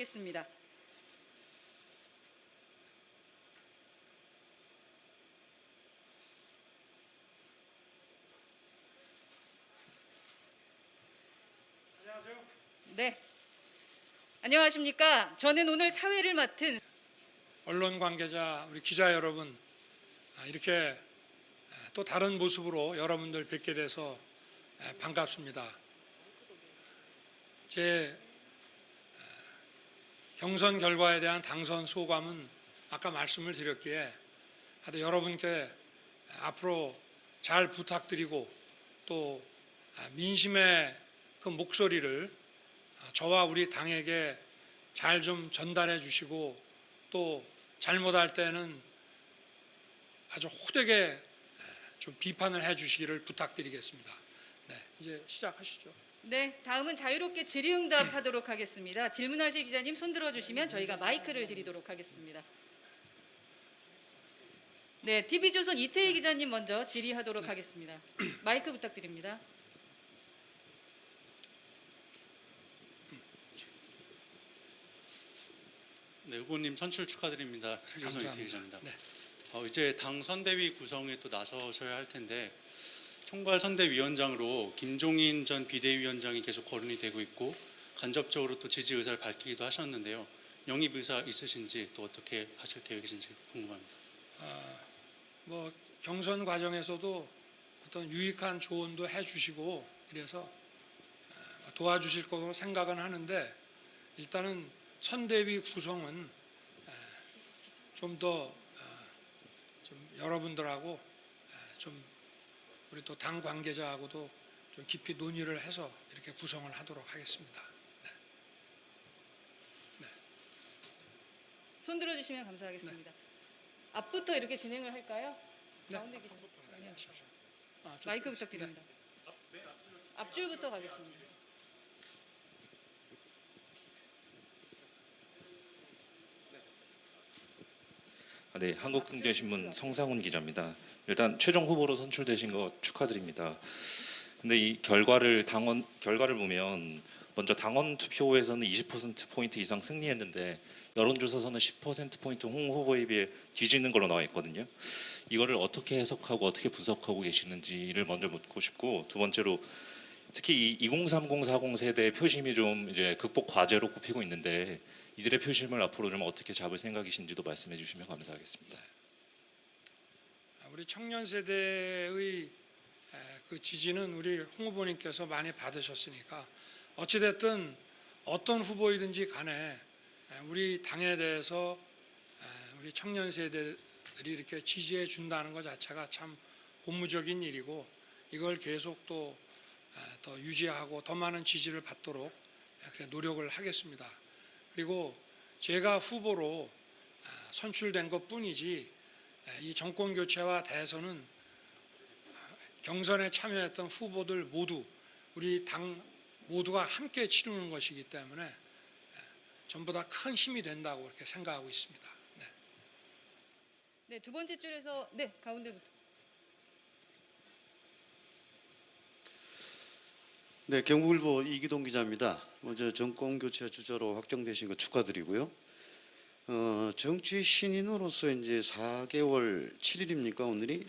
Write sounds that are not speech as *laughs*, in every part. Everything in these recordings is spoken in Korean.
하겠습니다. 안녕하세요. 네. 안녕하십니까? 저는 오늘 사회를 맡은 언론 관계자 우리 기자 여러분 아, 이렇게 또 다른 모습으로 여러분들 뵙게 돼서 반갑습니다. 제 경선 결과에 대한 당선 소감은 아까 말씀을 드렸기에 하여튼 여러분께 앞으로 잘 부탁드리고 또 아, 민심의 그 목소리를 아, 저와 우리 당에게 잘 좀 전달해 주시고 또 잘못할 때는 아주 호되게 좀 비판을 해 주시기를 부탁드리겠습니다. 네, 이제 시작하시죠. 네, 다음은 자유롭게 질의응답하도록 하겠습니다. 질문하실 기자님 손 들어주시면 저희가 마이크를 드리도록 하겠습니다. 네, TV조선 이태희 기자님 먼저 질의하도록 하겠습니다. 마이크 부탁드립니다. 네, 후보님 선출 축하드립니다. 조선 이태 기자입니다. 네. 어, 이제 당 선대위 구성에 또 나서셔야 할 텐데 총괄 선대위원장으로 김종인 전 비대위원장이 계속 거론이 되고 있고 간접적으로 또 지지 의사를 밝히기도 하셨는데요. 영입 의사 있으신지 또 어떻게 하실 계획이신지 궁금합니다. 뭐 경선 과정에서도 어떤 유익한 조언도 해주시고 이래서 어, 도와주실 거로 생각은 하는데 일단은 선대위 구성은 좀더좀 여러분들하고 에, 좀 우리 또 당 관계자하고도 좀 깊이 논의를 해서 이렇게 구성을 하도록 하겠습니다. 손 들어주시면 감사하겠습니다. 앞부터 이렇게 진행을 할까요? 네. 가운데. 네, 하십시오. 아, 마이크. 부탁드립니다. 앞줄부터 가겠습니다. 아, 네, 한국경제신문 성상훈 기자입니다. 일단 최종 후보로 선출되신 거 축하드립니다. 근데 이 결과를 당원 결과를 보면 먼저 당원 투표에서는 20% 포인트 이상 승리했는데 여론조사에서는 10% 포인트 홍 후보에 비해 뒤지는 걸로 나와 있거든요. 이거를 어떻게 해석하고 어떻게 분석하고 계시는지를 먼저 묻고 싶고 두 번째로 특히 이 2030, 40 세대의 표심이 좀 이제 극복 과제로 꼽히고 있는데 이들의 표심을 앞으로 좀 어떻게 잡을 생각이신지도 말씀해 주시면 감사하겠습니다. 아, 우리 청년 세대의 에, 그 지지는 우리 홍 후보님께서 많이 받으셨으니까 어찌됐든 어떤 후보이든지 간에 에, 우리 당에 대해서 에, 우리 청년 세대들이 이렇게 지지해 준다는 것 자체가 참 고무적인 일이고 이걸 계속 또 더 유지하고 더 많은 지지를 받도록 노력을 하겠습니다. 그리고 제가 후보로 아, 선출된 것 뿐이지 이 정권 교체와 대선은 경선에 참여했던 후보들 모두 우리 당 모두가 함께 치르는 것이기 때문에 전부 다 큰 힘이 된다고 이렇게 생각하고 있습니다. 네. 네, 두 번째 줄에서 네, 가운데부터. 네, 경북일보 이기동 기자입니다. 먼저 정권 교체 주자로 확정되신 거 축하드리고요. 어, 정치 신인으로서 이제 4개월 7일입니까 오늘이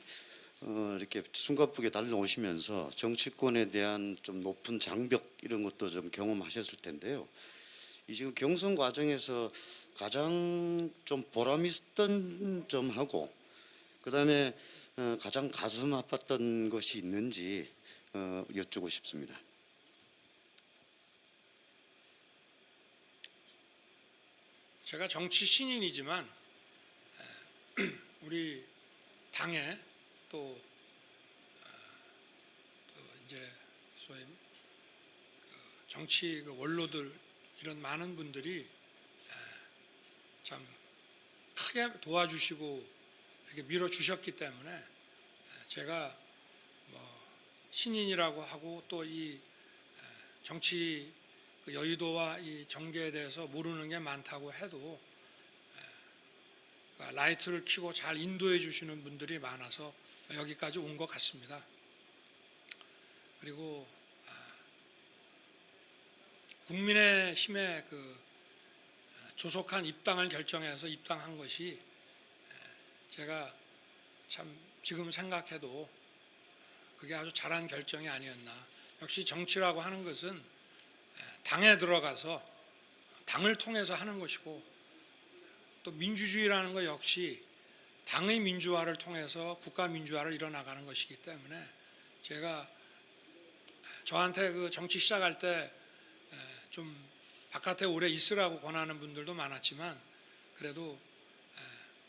어, 이렇게 숨가쁘게 달려오시면서 정치권에 대한 좀 높은 장벽 이런 것도 좀 경험하셨을 텐데요. 이 지금 경선 과정에서 가장 좀 보람 있었던 점하고 그다음에 어, 가장 가슴 아팠던 것이 있는지 어, 여쭈고 싶습니다. 제가 정치 신인이지만 에, *clears throat* 우리 당에 또, 어, 또 이제 소위 그 정치 그 원로들 이런 많은 분들이 에, 참 크게 도와주시고 이렇게 밀어주셨기 때문에 에, 제가 뭐 신인이라고 하고 또 이 정치 그 여의도와 이 정계에 대해서 모르는 게 많다고 해도 에, 그 라이트를 켜고 잘 인도해 주시는 분들이 많아서 여기까지 온 것 같습니다. 그리고 아, 국민의 힘의 그 조속한 입당을 결정해서 입당한 것이 에, 제가 참 지금 생각해도 그게 아주 잘한 결정이 아니었나. 역시 정치라고 하는 것은 에, 당에 들어가서 당을 통해서 하는 것이고 또 민주주의라는 것 역시 당의 민주화를 통해서 국가 민주화를 이뤄나가는 것이기 때문에 제가 저한테 그 정치 시작할 때 좀 바깥에 오래 있으라고 권하는 분들도 많았지만 그래도 에,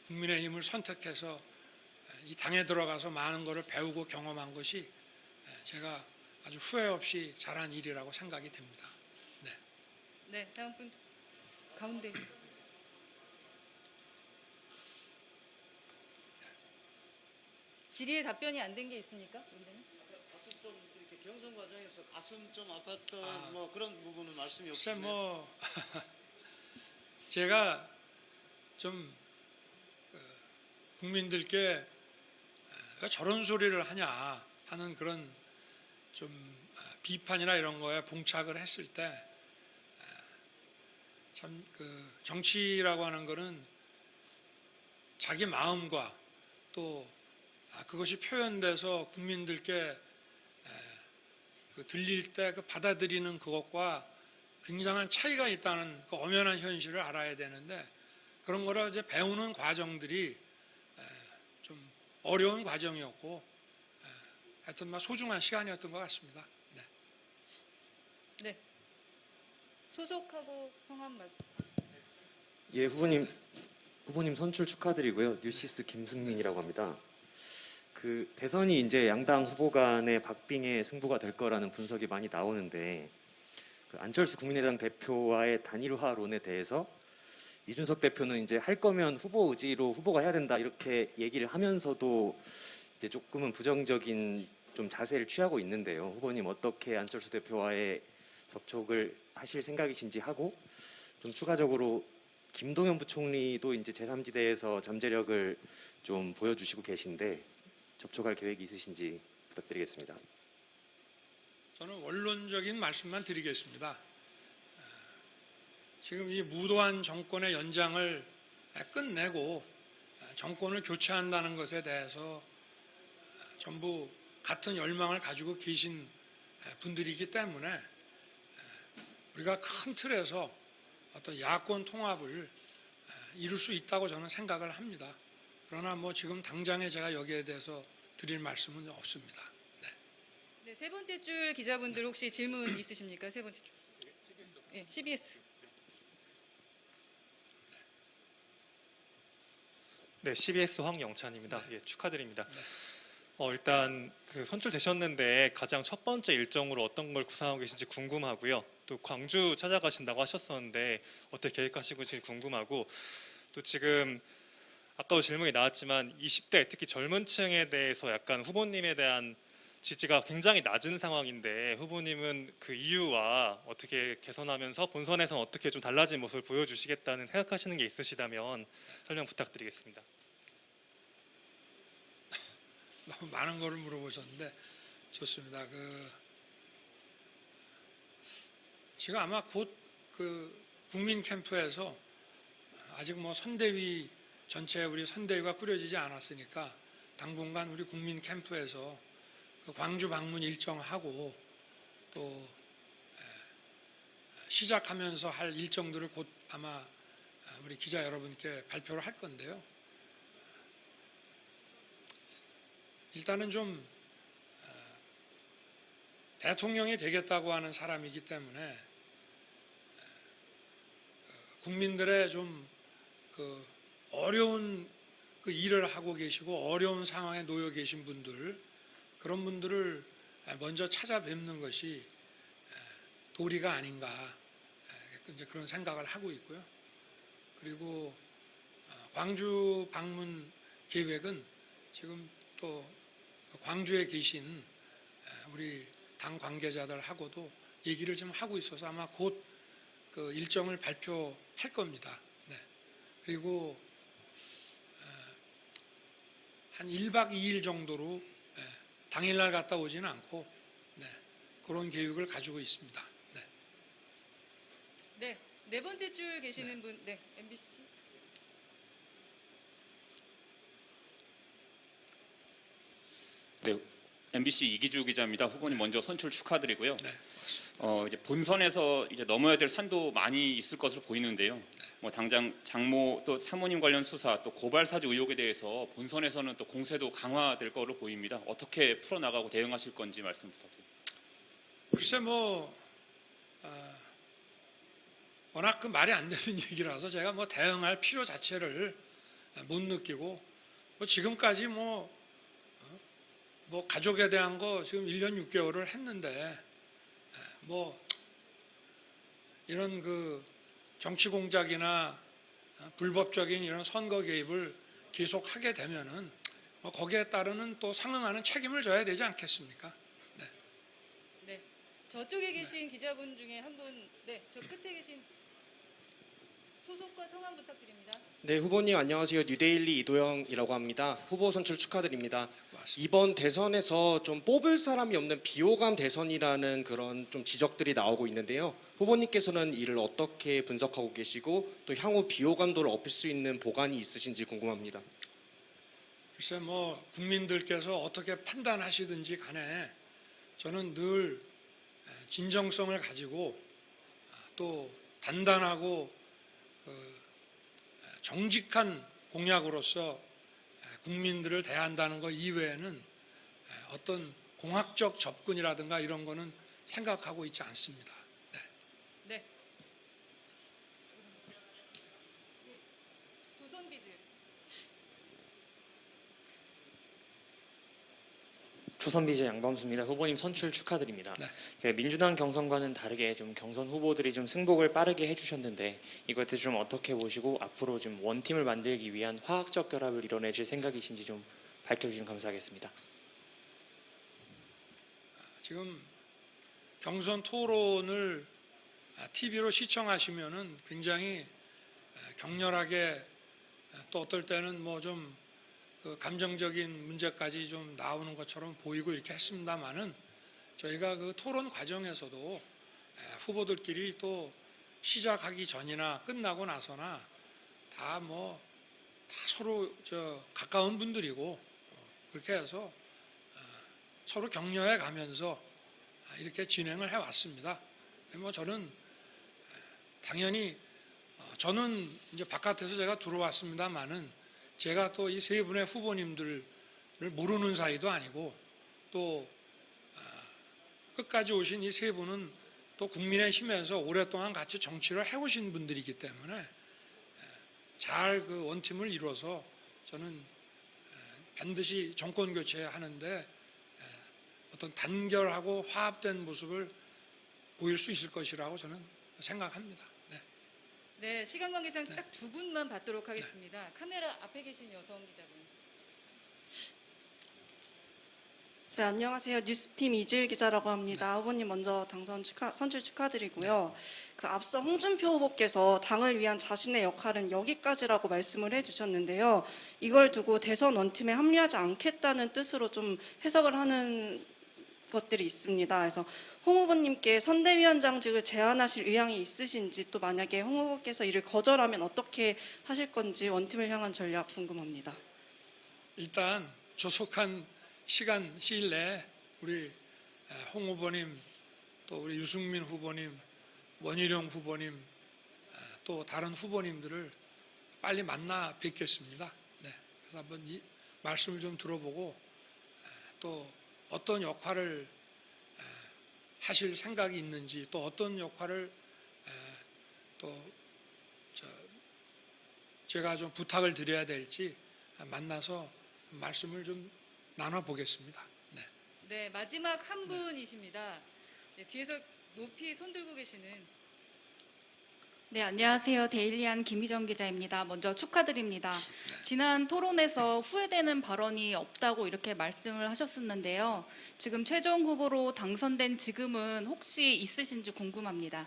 국민의힘을 선택해서 에, 이 당에 들어가서 많은 것을 배우고 경험한 것이 에, 제가 아주 후회 없이 잘한 일이라고 생각이 됩니다. 네, 다음 분 가운데. 질의에 답변이 안 된 게 있습니까? 가슴 좀 이렇게 경선 과정에서 가슴 좀 아팠던 아. 뭐 그런 부분은 말씀이 없으시네요. 뭐 *laughs* 제가 좀 어, 국민들께 어, 왜 저런 소리를 하냐 하는 그런 좀 어, 비판이나 이런 거에 봉착을 했을 때 참 그 정치라고 하는 거는 자기 마음과 또 아, 그것이 표현돼서 국민들께 에, 그 들릴 때 그 받아들이는 그것과 굉장한 차이가 있다는 그 엄연한 현실을 알아야 되는데 그런 거를 이제 배우는 과정들이 에, 좀 어려운 과정이었고 에, 하여튼 막 소중한 시간이었던 것 같습니다. 네. 네. 소속하고 성함 말. 예, 후보님 후보님 선출 축하드리고요. 뉴시스 김승민이라고 합니다. 그 대선이 이제 양당 후보 간의 박빙의 승부가 될 거라는 분석이 많이 나오는데 그 안철수 국민의당 대표와의 단일화론에 대해서 이준석 대표는 이제 할 거면 후보 의지로 후보가 해야 된다 이렇게 얘기를 하면서도 이제 조금은 부정적인 좀 자세를 취하고 있는데요. 후보님 어떻게 안철수 대표와의 접촉을 하실 생각이신지 하고 좀 추가적으로 김동연 부총리도 이제 제3지대에서 잠재력을 좀 보여주시고 계신데 접촉할 계획이 있으신지 부탁드리겠습니다. 저는 원론적인 말씀만 드리겠습니다. 아, 지금 이 무도한 정권의 연장을 끝내고 아, 정권을 교체한다는 것에 대해서 아, 전부 같은 열망을 가지고 계신 아, 분들이기 때문에 아, 우리가 큰 틀에서 어떤 야권 통합을 아, 이룰 수 있다고 저는 생각을 합니다. 그러나 뭐 지금 당장에 제가 여기에 대해서 드릴 말씀은 없습니다. 네, 세 번째 줄 기자분들 혹시 질문 있으십니까? 세 번째 줄. 예, CBS. 네, CBS 황영찬입니다. 예, 축하드립니다. 어, 일단 그 선출되셨는데 가장 첫 번째 일정으로 어떤 걸 구상하고 계신지 궁금하고요. 또 광주 찾아가신다고 하셨었는데 어떻게 계획하시고 계신지 궁금하고 또 지금 아까도 질문이 나왔지만 20대 특히 젊은 층에 대해서 약간 후보님에 대한 지지가 굉장히 낮은 상황인데 후보님은 그 이유와 어떻게 개선하면서 본선에서 어떻게 좀 달라진 모습을 보여주시겠다는 생각하시는 게 있으시다면 설명 부탁드리겠습니다. *laughs* 너무 많은 거를 물어보셨는데 좋습니다. 그 지금 아마 곧 그 국민 캠프에서 아직 뭐 선대위 전체 우리 선대위가 꾸려지지 않았으니까 당분간 우리 국민 캠프에서 그 광주 방문 일정하고 또 에, 시작하면서 할 일정들을 곧 아마 우리 기자 여러분께 발표를 할 건데요. 일단은 좀 어, 대통령이 되겠다고 하는 사람이기 때문에 어, 국민들의 좀 그 어려운 그 일을 하고 계시고 어려운 상황에 놓여 계신 분들 그런 분들을 먼저 찾아뵙는 것이 도리가 아닌가 이제 그런 생각을 하고 있고요. 그리고 어, 광주 방문 계획은 지금 또 광주에 계신 우리 당 관계자들하고도 얘기를 좀 하고 있어서 아마 곧 그 일정을 발표 할 겁니다. 네. 그리고 한 1박 2일 정도로 당일날 갔다 오지는 않고 네. 그런 계획을 가지고 있습니다. 네. 네, 네 번째 줄 계시는 분, 네, MBC. 네, MBC 이기주 기자입니다. 후보님 먼저 선출 축하드리고요. 네, 어, 이제 본선에서 이제 넘어야 될 산도 많이 있을 것으로 보이는데요. 뭐 당장 장모 또 사모님 관련 수사 또 고발 사주 의혹에 대해서 본선에서는 또 공세도 강화될 거로 보입니다. 어떻게 풀어 나가고 대응하실 건지 말씀 부탁드립니다. 글쎄 뭐 아, 워낙 그 말이 안 되는 *laughs* 얘기라서 제가 뭐 대응할 필요 자체를 못 느끼고 뭐 지금까지 뭐, 어, 뭐 가족에 대한 거 지금 1년 6개월을 했는데 에, 뭐 이런 그 정치 공작이나 어, 불법적인 이런 선거 개입을 계속 하게 되면은 뭐 거기에 따르는 또 상응하는 책임을 져야 되지 않겠습니까? 네. 저쪽에 계신 기자분 중에 한 분, 네, 저 끝에 계신 소속과 성함 부탁드립니다. 네, 후보님 안녕하세요. 뉴데일리 이도영이라고 합니다. 후보 선출 축하드립니다. 맞습니다. 이번 대선에서 좀 뽑을 사람이 없는 비호감 대선이라는 그런 좀 지적들이 나오고 있는데요. 후보님께서는 이를 어떻게 분석하고 계시고 또 향후 비호감도를 업힐 수 있는 보관이 있으신지 궁금합니다. 글쎄 뭐 국민들께서 어떻게 판단하시든지 간에 저는 늘 진정성을 가지고 아, 또 단단하고 그 정직한 공약으로서 국민들을 대한다는 것 이외에는 어떤 공학적 접근이라든가 이런 거는 생각하고 있지 않습니다. 네. 네. 조선비즈. 조선비제 양범수입니다. 후보님 선출 축하드립니다. 네. 그 민주당 경선과는 다르게 좀 경선 후보들이 좀 승복을 빠르게 해주셨는데 이것들 좀 어떻게 보시고 앞으로 좀 원팀을 만들기 위한 화학적 결합을 이뤄내실 생각이신지 좀 밝혀주시면 감사하겠습니다. 지금 경선 토론을 TV로 시청하시면은 굉장히 격렬하게 또 어떨 때는 뭐좀 그 감정적인 문제까지 좀 나오는 것처럼 보이고 이렇게 했습니다만은 저희가 그 토론 과정에서도 후보들끼리 또 시작하기 전이나 끝나고 나서나 다 뭐 다 서로 저 가까운 분들이고 어, 그렇게 해서 서로 격려해 가면서 이렇게 진행을 해 왔습니다. 뭐 저는 당연히 어, 저는 이제 바깥에서 제가 들어왔습니다만은 제가 또 이 세 분의 후보님들을 모르는 사이도 아니고 또 아, 끝까지 오신 이 세 분은 또 국민의힘에서 오랫동안 같이 정치를 해오신 분들이기 때문에 잘 그 원팀을 이뤄서 저는 반드시 정권 교체하는데 어떤 단결하고 화합된 모습을 보일 수 있을 것이라고 저는 생각합니다. 네. 네, 시간 관계상 네. 딱두 분만 받도록 하겠습니다. 카메라 앞에 계신 여성 기자분. 네, 안녕하세요. 뉴스핌 이질 기자라고 합니다. 후보님 먼저 당선 축하, 선출 축하드리고요. 그 앞서 홍준표 후보께서 당을 위한 자신의 역할은 여기까지라고 말씀을 해주셨는데요. 이걸 두고 대선 원팀에 합류하지 않겠다는 뜻으로 좀 해석을 하는 것들이 있습니다. 그래서 홍 후보님께 선대위원장직을 제안하실 의향이 있으신지 또 만약에 홍 후보께서 이를 거절하면 어떻게 하실 건지 원팀을 향한 전략 궁금합니다. 일단 조속한 시간 시일 내에 우리 홍 후보님 또 우리 유승민 후보님 원희룡 후보님 또 다른 후보님들을 빨리 만나 뵙겠습니다. 네. 그래서 한번 이 말씀을 좀 들어보고 또 어떤 역할을 하실 생각이 있는지 또 어떤 역할을 또저 제가 좀 부탁을 드려야 될지 만나서 말씀을 좀 나눠 보겠습니다. 네. 네, 마지막 한 분이십니다. 네, 뒤에서 높이 손 들고 계시는 네, 안녕하세요. 데일리안 김희정 기자입니다. 먼저 축하드립니다. 지난 토론에서 후회되는 발언이 없다고 이렇게 말씀을 하셨었는데요. 지금 최종 후보로 당선된 지금은 혹시 있으신지 궁금합니다.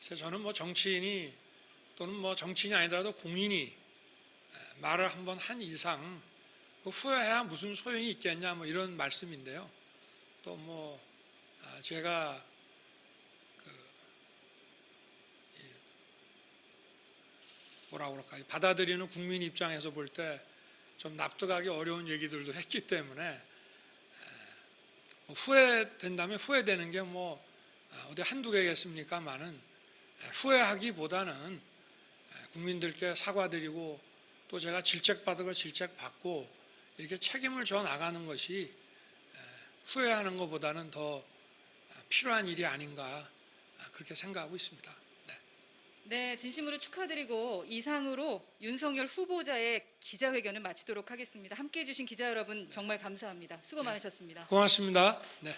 저는 뭐 정치인이 또는 뭐 정치인이 아니더라도 공인이 말을 한번 한 이상 그 후회해야 무슨 소용이 있겠냐 뭐 이런 말씀인데요. 또 뭐 제가 뭐라 그럴까요? 받아들이는 국민 입장에서 볼 때 좀 납득하기 어려운 얘기들도 했기 때문에 에, 뭐 후회된다면 후회되는 게 뭐 어디 한두 개겠습니까만은 후회하기보다는 에, 국민들께 사과드리고 또 제가 질책받은 걸 질책받고 이렇게 책임을 져 나가는 것이 에, 후회하는 것보다는 더 아, 필요한 일이 아닌가 아, 그렇게 생각하고 있습니다. 네. 네, 진심으로 축하드리고 이상으로 윤석열 후보자의 기자회견을 마치도록 하겠습니다. 함께해 주신 기자 여러분 정말 감사합니다. 수고 많으셨습니다. 고맙습니다. 네.